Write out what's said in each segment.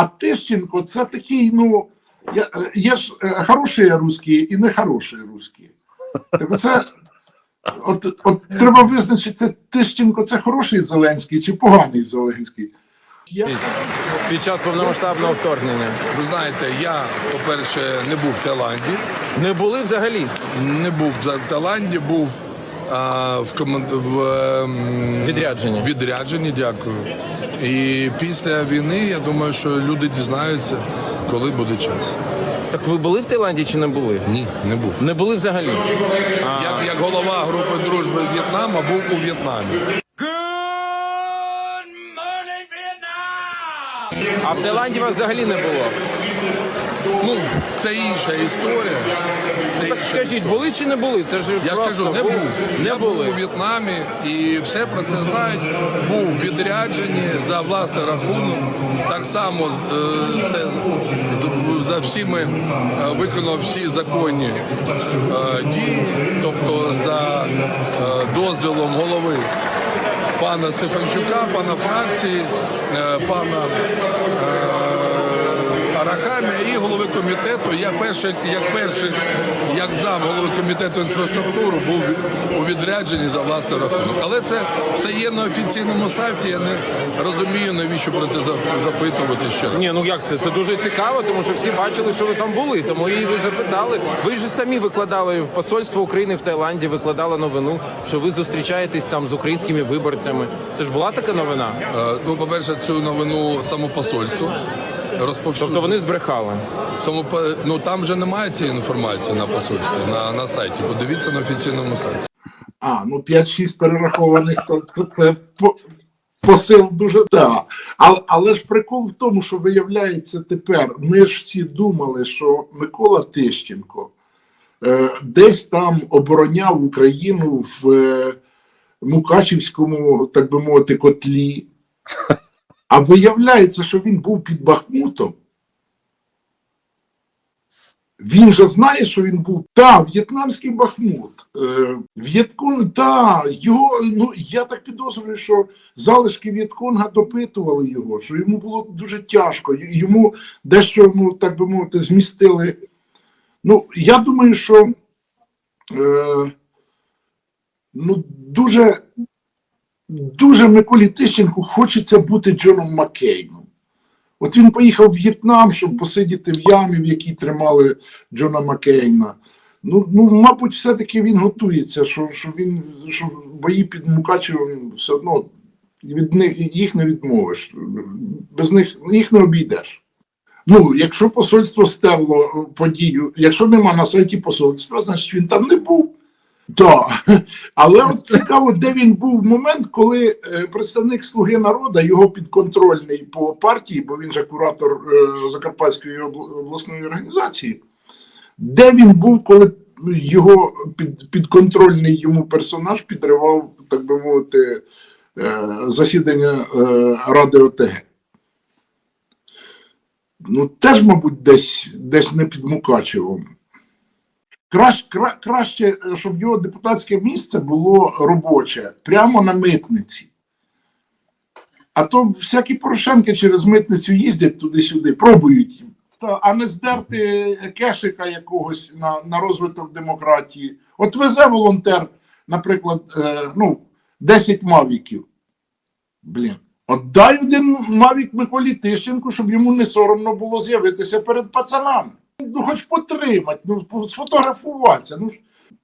А Тищенко це такий, ну, я, є ж е, хороші русські і нехороші русські. Так оце, от, от треба визначити, це Тищенко це хороший Зеленський чи поганий Зеленський. Я, Під час повномасштабного вторгнення. Ви знаєте, я, по-перше, не був в Таїланді, Не були взагалі. не був в Таїланді, був в, команд... в ем, Відрядженні. відрядженні, дякую. І після війни я думаю, що люди дізнаються, коли буде час. Так ви були в Таїланді чи не були? Ні, не був. Не були взагалі. Як, як голова групи дружби В'єтнама був у В'єтнамі. А в Таїланді вас взагалі не було. Ну, це інша історія. Це Так інша скажіть, були чи не були? Це ж Я просто кажу, не був. Не я був у В'єтнамі і все про це знають. Був відряджені за власний рахунок. Так само е, все, за всіми е, виконав всі законні е, дії, тобто за е, дозвілом голови пана Стефанчука, пана фракції, пана. Арахамія і голови комітету. Я перший, як перший, як зам голови комітету інфраструктури був у відрядженні за власний рахунок. Але це все є на офіційному сайті. Я не розумію, навіщо про це запитувати ще раз. Ні, ну як це? Це дуже цікаво, тому що всі бачили, що ви там були. Тому і ви запитали. Ви ж самі викладали в посольство України в Таїланді, викладали новину, що ви зустрічаєтесь там з українськими виборцями. Це ж була така новина. Е, Ну, по-перше, цю новину самопосольство розповсюджує. Тобто вони збрехали. Самопо... Ну там же немає цієї інформації на посольстві, на, на сайті. Подивіться на офіційному сайті. а, ну 5-6 перерахованих, то це, це посил дуже да. Але, але ж прикол в тому, що виявляється тепер, ми ж всі думали, що Микола Тищенко е, десь там обороняв Україну в е, Мукачівському, так би мовити, котлі. А виявляється, що він був під Бахмутом. Він же знає, що він був та в'єтнамський Бахмут. Е, В'єткон, та його. Ну я так підозрюю, що залишки В'єтконга допитували його, що йому було дуже тяжко. Йому дещо, ну так би мовити, змістили. Ну, я думаю, що е, ну, дуже, дуже Миколі Тищенку хочеться бути Джоном Маккейном. От він поїхав в В'єтнам, щоб посидіти в ямі, в якій тримали Джона Маккейна. Ну, ну мабуть, все-таки він готується, що, що він що бої під Мукачевом все одно від них їх не відмовиш. Без них їх не обійдеш. Ну, якщо посольство стерло подію, якщо нема на сайті посольства, значить він там не був. Так. Але от цікаво, де він був в момент, коли е, представник Слуги народу, його підконтрольний по партії, бо він же куратор е, Закарпатської обласної організації, де він був, коли його під, підконтрольний йому персонаж підривав, так би мовити, е, засідання Ради ОТГ. Ну, теж, мабуть, десь, десь не під Мукачевом. Кращ, кра, краще, щоб його депутатське місце було робоче, прямо на митниці. А то всякі Порошенки через митницю їздять туди-сюди, пробують, Та, а не здерти кешика якогось на, на розвиток демократії. От везе волонтер, наприклад, е, ну, 10 мавіків. Блін. От дай один мавік Миколі Тищенку, щоб йому не соромно було з'явитися перед пацанами. Ну, хоч потримати, ну, сфотографуватися. Ну,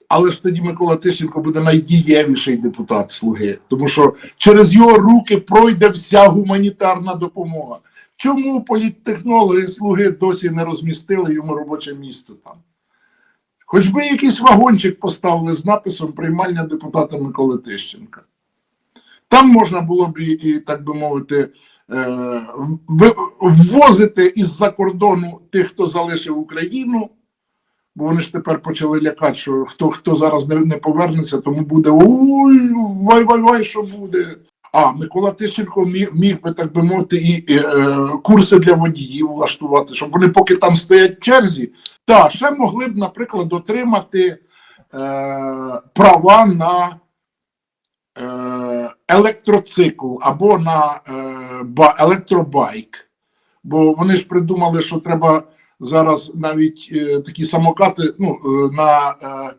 але ж тоді Микола Тищенко буде найдієвіший депутат Слуги, тому що через його руки пройде вся гуманітарна допомога. Чому політтехнологи Слуги досі не розмістили йому робоче місце там? Хоч би якийсь вагончик поставили з написом приймальня депутата Миколи Тищенка. Там можна було б і, так би мовити, ви- ввозити із-за кордону тих, хто залишив Україну, бо вони ж тепер почали лякати, що хто, хто зараз не, не повернеться, тому буде ой, вай, вай, вай, що буде. А Микола Тищенко міг, міг би, так би мовити, і, і е, курси для водіїв влаштувати, щоб вони поки там стоять в черзі, та ще могли б, наприклад, отримати е, права на е, електроцикл або на е, ба- електробайк. Бо вони ж придумали, що треба зараз навіть е, такі самокати, ну, е, на е,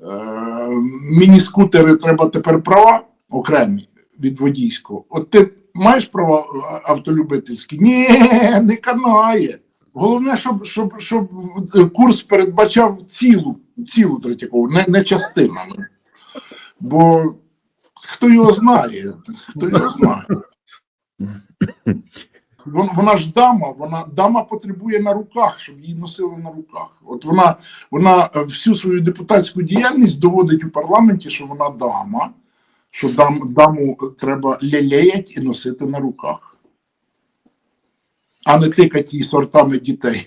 е, міні-скутери треба тепер права окремі від водійського. От ти маєш права е, автолюбительські? Ні, не канає. Головне, щоб, щоб, щоб е, курс передбачав цілу, цілу Третьякову, не, не частинами. Бо хто його знає, хто його знає. Вон- Вона ж дама, вона дама потребує на руках, щоб її носили на руках. От вона, вона е, всю свою депутатську діяльність доводить у парламенті, що вона дама, що дам, даму треба лелеять і носити на руках, а не тикати її сортами дітей.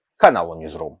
каналу Newsroom.